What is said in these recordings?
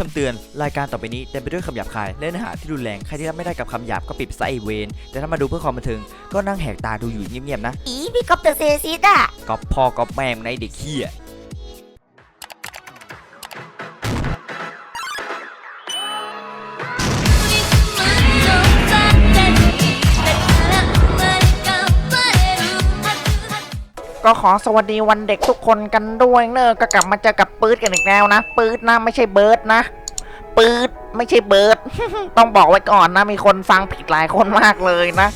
คำเตือน รายการต่อไปนี้เต็มไปด้วยคำหยาบคายและเนื้อหาที่รุนแรง ใครที่รับไม่ได้กับคำหยาบก็ปิดไซะไอ้เวน แต่ถ้ามาดูเพื่อความบันเทิง ก็นั่งแหกตาดูอยู่เงียบๆนะ อีพี่ก๊อฟเดอะเซซิสอะก็พ่อก็แม่งในเด็กเฮีย ก็ขอสวัสดีวันเด็กทุกคนกันด้วยเนอะก็กลับมาเจอกับปื๊ดกันอีกแล้วนะ ปื๊ดนะไม่ใช่เบิร์ดนะ ปื๊ดไม่ใช่เบิร์ด ต้องบอกไว้ก่อนนะ มีคนฟังผิดหลายคนมากเลยนะ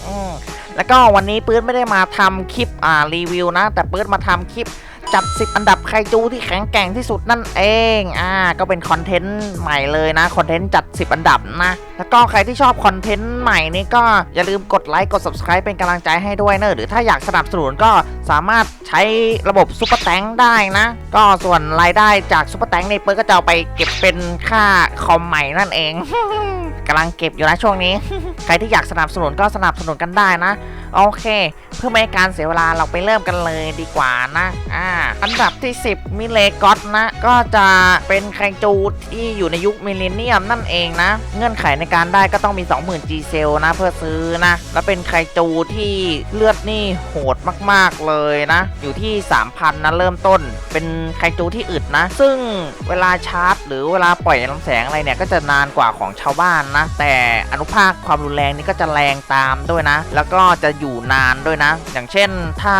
แล้วก็วันนี้ปื๊ดไม่ได้มาทำคลิปอ่ารีวิวนะ แต่ปื๊ดมาทำคลิป จัด 10 อันดับไคจูที่แข็งแกร่งที่สุดนั่นเอง อ่า ก็เป็นคอนเทนต์ใหม่เลยนะ คอนเทนต์จัด 10 อันดับนะ แล้วก็ใครที่ชอบคอนเทนต์ใหม่นี่ก็อย่าลืมกดไลค์ กด subscribe เป็นกำลังใจให้ด้วยเนอะหรือถ้าอยากสนับสนุนก็สามารถใช้ระบบซุปเปอร์แตงได้นะ ก็ส่วนรายได้จากซุปเปอร์แตงนี่เปิ้ลก็จะเอาไปเก็บเป็นค่าคอมใหม่นั่นเองกำลังเก็บอยู่นะช่วงนี้ ใครที่อยากสนับสนุนก็สนับสนุนกันได้นะ โอเค เพื่อไม่ให้การเสียเวลาเราไปเริ่มกันเลยดีกว่านะ อ่าอันดับที่ 10 มิเลกอตนะ ก็จะเป็นไคจูที่อยู่ในยุคมิลเลนเนียมนั่นเองนะ เงื่อนไขในการได้ก็ต้องมี 20,000 G เซลนะ เพื่อซื้อนะ แล้วเป็นไคจูที่เลือดนี่โหดมากๆเลยนะ อยู่ที่ 3,000 นะ เริ่มต้น เป็นไคจูที่อึดนะ ซึ่งเวลาชาร์จ หรือเวลาปล่อยลำแสงอะไรเนี่ย ก็จะนานกว่าของชาวบ้านนะ แต่อนุภาคความรุนแรงนี่ก็จะแรงตามด้วยนะ แล้วก็จะอยู่นานด้วยนะ อย่างเช่นถ้า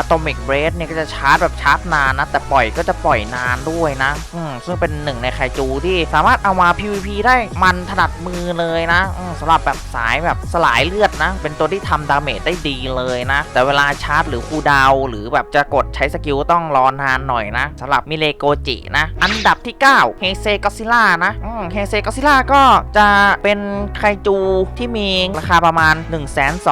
Atomic Breath เนี่ยก็จะชาร์จแบบชาร์จนานนะ แต่ปล่อยก็จะปล่อยนานด้วยนะ อืมซึ่งเป็นหนึ่งในไคจูที่สามารถเอามา PVP ได้มันถนัดมือเลยนะอืมสำหรับแบบสายแบบสลายเลือดนะ เป็นตัวที่ทำดาเมจได้ดีเลยนะ แต่เวลาชาร์จหรือคูดาว หรือแบบจะกดใช้สกิลต้องรอนานหน่อยนะสำหรับมิเลโกจินะ อันดับที่9เฮเซก o ซิล่านะเฮเซก o ซิล่าก็จะเป็นไคจูที่มีราคาประมาณ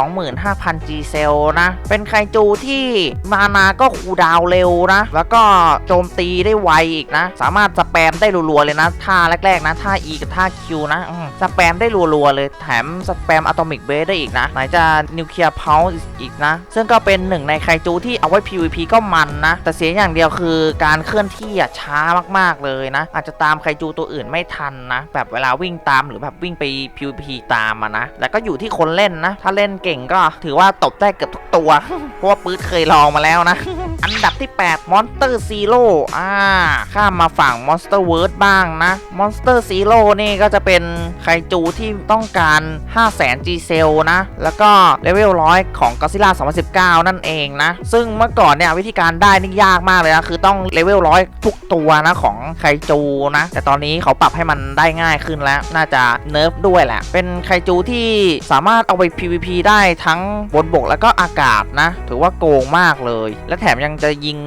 125,000 G เซลนะ เป็นไคจูที่มานาก็คูดาวเร็วนะ แล้วก็โจมตีได้ไวอีกนะ สามารถสแปมได้รัวๆเลยนะท่าแรกๆนะท่า E กับท่า Q นะสแปมได้รัวๆเลย แถมสแปมอะตอมิกเบสได้อีกนะ ไหนจะนิวเคลียร์เพาส์อีกนะ ซึ่งก็เป็นหนึ่งในไคจูที่เอาไว้ PVP ก็มันนะ แต่เสียอย่างเดียวคือการเคลื่อนที่อะช้ามากๆเลยนะ อาจจะตามไคจูตัวอื่นไม่ทันนะ แบบเวลาวิ่งตามหรือแบบวิ่งไป PVP ตามอะนะ แล้วก็อยู่ที่คนเล่นนะ ถ้าเล่นเก่งก็ถือว่าตบได้เกือบทุกตัว เพราะว่าปื๊ดเคยลองมาแล้วนะ อันดับที่ 8 Monster Zero อ่า ข้ามมาฝั่ง Monster World บ้างนะ Monster Zero นี่ก็จะเป็นไคจูที่ต้องการ 500,000 G Cell นะ แล้วก็เลเวล100ของ Godzilla 2019 นั่นเองนะ ซึ่งเมื่อก่อนเนี่ยวิธีการได้นี่ยากมากเลยนะ คือต้องเลเวล100ทุกตัวนะของไคจูนะ แต่ตอนนี้เขาปรับให้มันได้ง่ายขึ้นแล้ว น่าจะเนิร์ฟด้วยแหละ เป็นไคจูที่สามารถเอาไป PVP ได้ทั้งบนบกแล้วก็อากาศนะ ถือว่าโกงมากเลย และแถมยังจะยิง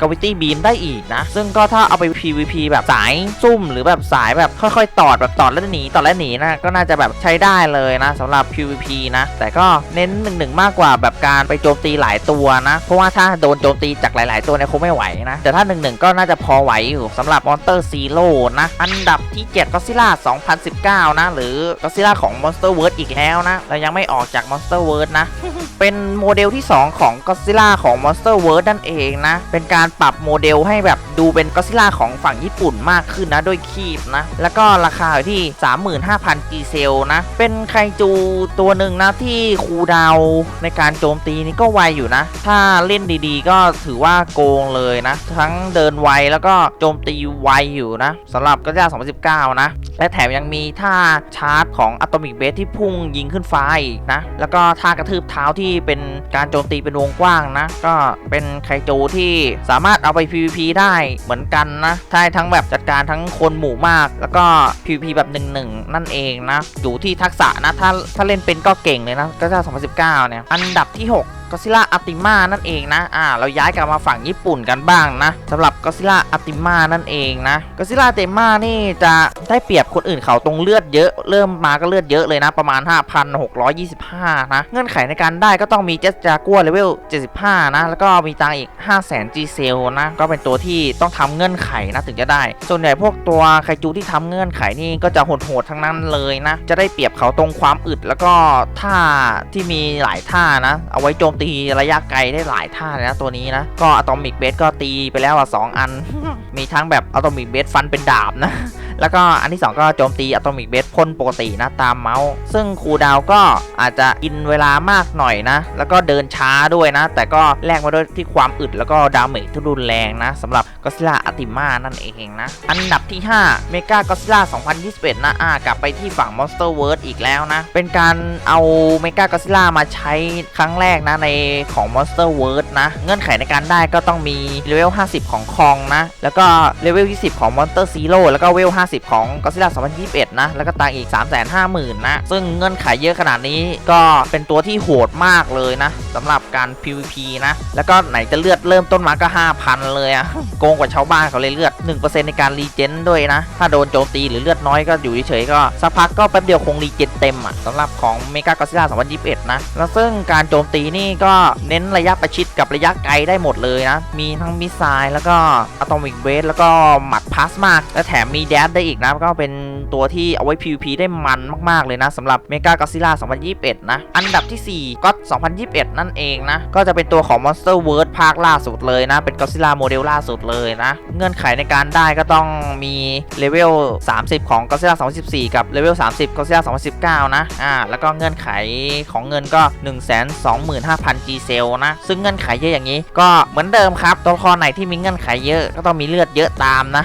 กาวิตี้บีมได้อีกนะ ซึ่งก็ถ้าเอาไป PVP แบบสายซุ่มหรือแบบสายแบบค่อยๆ ตอดแบบตอดแล้วหนีตอดแล้วหนีนะก็น่าจะแบบใช้ได้เลยนะสำหรับ PVP นะ แต่ก็เน้นหนึ่งหนึ่งมากกว่าแบบการไปโจมตีหลายตัวนะ เพราะว่าถ้าโดนโจมตีจากหลาย ๆ ตัวเนี่ยคงไม่ไหวนะ แต่ถ้าหนึ่งหนึ่งก็น่าจะพอไหวอยู่สำหรับ Monster Zero นะ อันดับที่7 Godzilla 2019 นะ หรือ Godzilla ของ Monster World อีกแล้วนะเรายังไม่ออกจาก Monster World นะ เป็นโมเดลที่ 2 ของ Godzilla ของ Monster World นั่นเองนะ เป็นการปรับโมเดลให้แบบดูเป็น Godzilla ของฝั่งญี่ปุ่นมากขึ้นนะด้วยคีบนะ แล้วก็ราคาอยู่ที่ 35,000 G เซลนะ เป็นไคจูตัวหนึ่งนะที่คูดาวในการโจมตีนี่ก็ไวอยู่นะ ถ้าเล่นดีๆ ก็ถือว่าโกงเลยนะ ทั้งเดินไวแล้วก็โจมตีไวอยู่นะสำหรับ Godzilla 2019 นะ และแถมยังมีท่าชาร์จของ Atomic Base ที่พุ่งยิงขึ้นฟ้าอีกนะ แล้วก็ท่ากระทืบเท้าที่เป็นการโจมตีเป็นวงกว้างนะ ก็เป็นไคจูที่สามารถเอาไป PVP ได้เหมือนกันนะใช่ทั้งแบบจัดการทั้งคนหมู่มาก แล้วก็ PVP แบบหนึ่งหนึ่งนั่นเองนะ อยู่ที่ทักษะนะ ถ้าถ้าเล่นเป็นก็เก่งเลยนะ ก็จะ2019 เนี่ย อันดับที่ 6 ก็ซิล่าอัติมานั่นเองนะ อ่า เราย้ายกลับมาฝั่งญี่ปุ่นกันบ้างนะสำหรับก็ซิล่าอัติมานั่นเองนะก็ซิล่าอัติมานี่จะได้เปรียบคนอื่นเขาตรงเลือดเยอะ เริ่มมาก็เลือดเยอะเลยนะ ประมาณ 5,625 นะ เงื่อนไขในการได้ก็ต้องมีเจสจากัวเลเวล 75 นะ แล้วก็มีตังอีก 500,000 G เซลนะ ก็เป็นตัวที่ต้องทำเงื่อนไขนะถึงจะได้ ส่วนใหญ่พวกตัวไคจูที่ทำเงื่อนไขนี่ก็จะโหดๆทั้งนั้นเลยนะ จะได้เปรียบเขาตรงความอึดแล้วก็ท่าที่มีหลายท่านะ เอาไว้โจมตีระยะไกลได้หลายท่าเลยนะตัวนี้นะ ก็อะตอมิกเบสก็ตีไปแล้วอะสองอัน มีทั้งแบบอะตอมิกเบสฟันเป็นดาบนะ แล้วก็อันที่สองก็โจมตีอะตอมิกเบสพ่นปกตินะตามเมาส์ ซึ่งคูดาวก็อาจจะกินเวลามากหน่อยนะ แล้วก็เดินช้าด้วยนะ แต่ก็แลกมาด้วยที่ความอึดแล้วก็ดาเมจที่รุนแรงนะสำหรับก็ซิล่าอัติมานั่นเองนะ อันดับที่ 5 เมกาก็ซิล่า2021 นะอ่ากลับไปที่ฝั่ง Monster World อีกแล้วนะ เป็นการเอาเมกาก็ซิล่ามาใช้ครั้งแรกนะในของ Monster World นะ เงื่อนไขในการได้ก็ต้องมีเลเวล50 ของคองนะ แล้วก็เลเวล20 ของ Monster Zero แล้วก็เลเวล50ของ Godzilla 2021 นะ แล้วก็ตังอีก 350,000 นะ ซึ่งเงื่อนไขเยอะขนาดนี้ก็เป็นตัวที่โหดมากเลยนะสำหรับการ PVP นะ แล้วก็ไหนจะเลือดเริ่มต้นมาก็ 5,000 เลยอะโกงกว่าชาวบ้านเขาเลยเลือด 1%ในการรีเจนด้วยนะ ถ้าโดนโจมตีหรือเลือดน้อยก็อยู่เฉยๆก็ สักพักก็แป๊บเดียวคงรีเจนเต็มอะสำหรับของ Mega Godzilla 2021 นะ แล้วซึ่งการโจมตีนี่ก็เน้นระยะประชิดกับระยะไกลได้หมดเลยนะ มีทั้งมิสไซล์แล้วก็อะตอมิกเวสแล้วก็หมัดพลาสมาและแถมมีแดดได้อีกนะก็เป็นตัวที่เอาไว้ PVP ได้มันมาก ๆ เลยนะสำหรับ Mega Godzilla 2021 นะ อันดับที่ 4ก็2021 นั่นเองนะ ก็จะเป็นตัวของ Monster World ภาคล่าสุดเลยนะ เป็น Godzilla โมเดลล่าสุดเลยนะ เงื่อนไขในการได้ก็ต้องมีเลเวล 30 ของ Godzilla 2014 กับเลเวล 30 Godzilla 2019 นะอ่าแล้วก็เงื่อนไขของเงินก็ 125,000 G c e l นะ ซึ่งเงื่อนไขเยอะอย่างนี้ ก็เหมือนเดิมครับ ตัวละครไหนที่มีเงื่อนไขเยอะก็ต้องมีเลือดเยอะตามนะ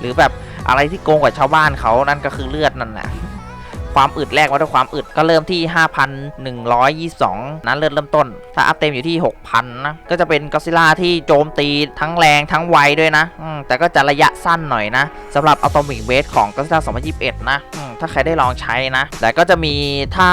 หรือแบบ อะไรที่โกงกว่าชาวบ้านเขานั่นก็คือเลือดนั่นแหละความอึดแรกว่าด้วยความอึดก็เริ่มที่ 5,122 นั้นเลือดเริ่มต้น ถ้าอัพเต็มอยู่ที่ 6,000 นะ ก็จะเป็นก็ซิล่าที่โจมตีทั้งแรงทั้งไวด้วยนะ แต่ก็จะระยะสั้นหน่อยนะสำหรับอัลต m มิกเวสของก็ซิล่า 2021 นะอืมถ้าใครได้ลองใช้นะ แต่ก็จะมีท่า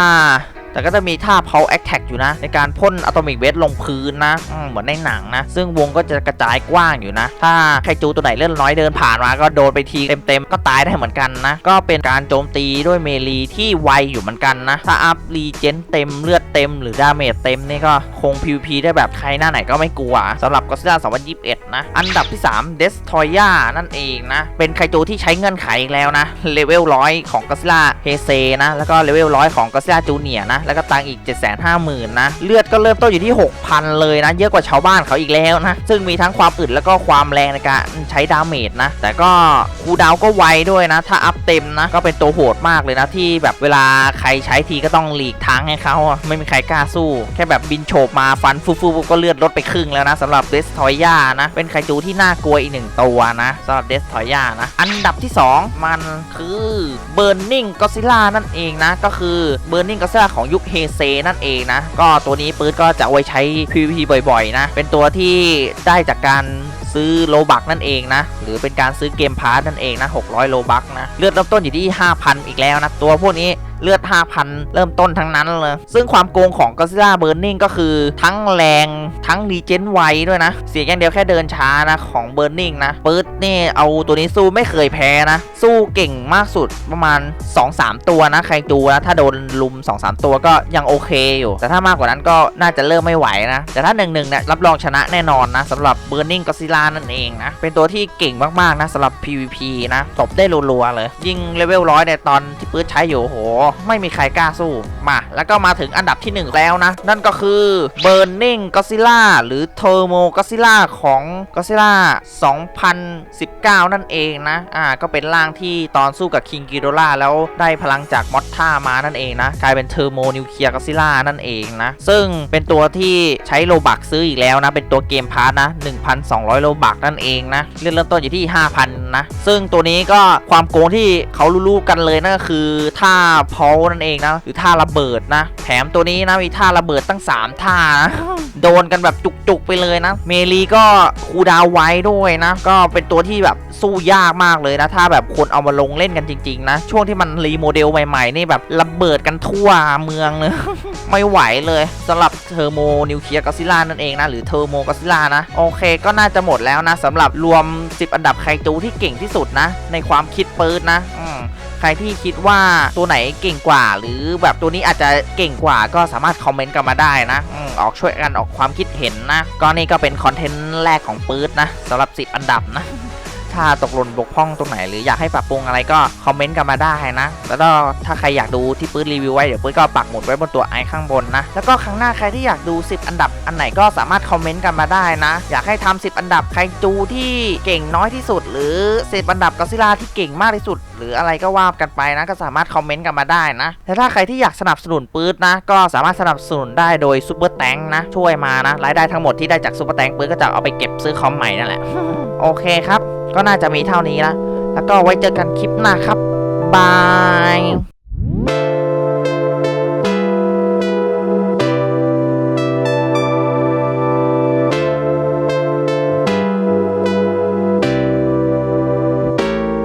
แต่ก็จะมีท่า Power Attack อยู่นะ ในการพ่นอะตอมิกเวสลงพื้นนะเหมือนในหนังนะ ซึ่งวงก็จะกระจายกว้างอยู่นะ ถ้าไคจูตัวไหนเลื่อนน้อยเดินผ่านมาก็โดนไปทีเต็มๆ ก็ตายได้เหมือนกันนะ ก็เป็นการโจมตีด้วยเมลีที่ไวอยู่เหมือนกันนะ ถ้าอัพรีเจนเต็มเลือดเต็มหรือดาเมจเต็มนี่ก็คง PVP ได้แบบใครหน้าไหนก็ไม่กลัวสำหรับ Godzilla 2021 นะ อันดับที่ 3 Destroya นั่นเองนะ เป็นไคจูที่ใช้เงื่อนไขอีกแล้วนะเลเวล100ของ Godzilla h e s e นะแล้วก็เลเวล100ของ Godzilla Junior นะแล้วก็ตังอีก 750,000นะ เลือดก็เริ่มต้นอยู่ที่ 6,000 เลยนะ เยอะกว่าชาวบ้านเขาอีกแล้วนะ ซึ่งมีทั้งความอึดแล้วก็ความแรงในการใช้ดาเมจนะ แต่ก็คูดาวก็ไวด้วยนะ ถ้าอัพเต็มนะ ก็เป็นตัวโหดมากเลยนะ ที่แบบเวลาใครใช้ทีก็ต้องหลีกทางให้เขา ไม่มีใครกล้าสู้ แค่แบบบินโฉบมาฟันฟูฟูก็เลือดลดไปครึ่งแล้วนะสำหรับเดสทอยย่านะ เป็นไคจูที่น่ากลัวอีกหนึ่งตัวนะสำหรับเดสทอยย่านะ อันดับที่ 2 มันคือ Burning Godzilla นั่นเองนะ ก็คือ Burning Godzilla ของยุคเฮเซนั่นเองนะ ก็ตัวนี้ปื๊ดก็จะไว้ใช้ PVP บ่อยๆ นะ เป็นตัวที่ได้จากการซื้อโลบักนั่นเองนะ หรือเป็นการซื้อเกมพาร์ทนั่นเองนะ 600 โลบักนะ เลือดเริ่มต้นอยู่ที่ 5,000 อีกแล้วนะ ตัวพวกนี้ เลือด 5,000 เริ่มต้นทั้งนั้นเลย ซึ่งความโกงของ Godzilla Burning ก็คือทั้งแรงทั้งรีเจนไวด้วยนะ เสียอย่างเดียวแค่เดินช้านะ ของ Burning นะปื๊ดนี่เอาตัวนี้สู้ไม่เคยแพ้นะ สู้เก่งมากสุดประมาณ 2-3 ตัวนะ ใครดูนะถ้าโดนลุม 2-3 ตัวก็ยังโอเคอยู่ แต่ถ้ามากกว่านั้นก็น่าจะเริ่มไม่ไหวนะ แต่ถ้า 1-1เนี่ยรับรองชนะแน่นอนนะสำหรับ Burning Godzilla นั่นเองนะเป็นตัวที่เก่งมากๆนะสำหรับ PVP นะตบได้รัวๆเลย ยิ่งเลเวลร้อยในยตอนที่ปื๊ดใช้อยู่โหไม่มีใครกล้าสู้มาแล้วก็มาถึงอันดับที่ 1 แล้วนะ นั่นก็คือ Burning Godzilla หรือ Turbo Godzilla ของ Godzilla 2019 นั่นเองนะอ่าก็เป็นร่างที่ตอนสู้กับ King Ghidorah แล้วได้พลังจากมอสท่ามานั่นเองนะ กลายเป็น Turbo Nuclear Godzilla นั่นเองนะ ซึ่งเป็นตัวที่ใช้โลบักซื้ออีกแล้วนะ เป็นตัวเกมพาร์ทนะ 1,200 โลบักนั่นเองนะเริ่มต้นอยู่ที่ 5,000 นะ ซึ่งตัวนี้ก็ความโกงที่เขารู้ๆกันเลยนั่นก็คือท่าพอนั่นเองนะหรือท่าระเบิดนะ แถมตัวนี้นะมีท่าระเบิดตั้ง 3 ท่านะโดนกันแบบจุกๆไปเลยนะ เมลีก็คูลดาวน์ไว้ด้วยนะ ก็เป็นตัวที่แบบสู้ยากมากเลยนะ ถ้าแบบคนเอามาลงเล่นกันจริงๆนะ ช่วงที่มันรีโมเดลใหม่ๆ นี่แบบระเบิดกันทั่วเมืองเลยไม่ไหวเลยสำหรับเทอร์โมนิวเคลียร์ก d ซิล่านั่นเองนะ หรือเทอร์โมก d ซิล่านะ โอเคก็น่าจะหมดแล้วนะสำหรับรวม 10 อันดับไคจูที่เก่งที่สุดนะ ในความคิดปืนนะอืมใครที่คิดว่าตัวไหนเก่งกว่า หรือแบบตัวนี้อาจจะเก่งกว่าก็สามารถคอมเมนต์กันมาได้นะอออกช่วยกันออกความคิดเห็นนะ ก็นี่ก็เป็นคอนเทนต์แรกของปื๊ดนะสำหรับ 10 อันดับนะ ถ้าตกหล่นบกพร่องตรงไหน หรืออยากให้ปรับปรุงอะไรก็คอมเมนต์กันมาได้นะ แล้วก็ถ้าใครอยากดูที่ปื๊ดรีวิวไว้เดี๋ยวปื๊ดก็ปักหมุดไว้บนตัวไอข้างบนนะ แล้วก็ครั้งหน้าใครที่อยากดู 10 อันดับอันไหนก็สามารถคอมเมนต์กันมาได้นะ อยากให้ทำ10 อันดับใครจูที่เก่งน้อยที่สุด หรือเศษบันดับกอซิล่าที่เก่งมากที่สุด หรืออะไรก็ว่ากันไปนะ ก็สามารถคอมเมนต์กันมาได้นะแต่ถ้าใครที่อยากสนับสนุนปื๊ดนะ ก็สามารถสนับสนุนได้โดยซูเปอร์แตงนะ ช่วยมานะรายได้ทั้งหมดที่ได้จากซูเปอร์แตงปื๊ดก็จะเอาไปเก็บซื้อคอมใหม่นั่นแหละโอเคครับ ก็น่าจะมีเท่านี้ละแล้วก็ไว้เจอกันคลิปหน้าครับบาย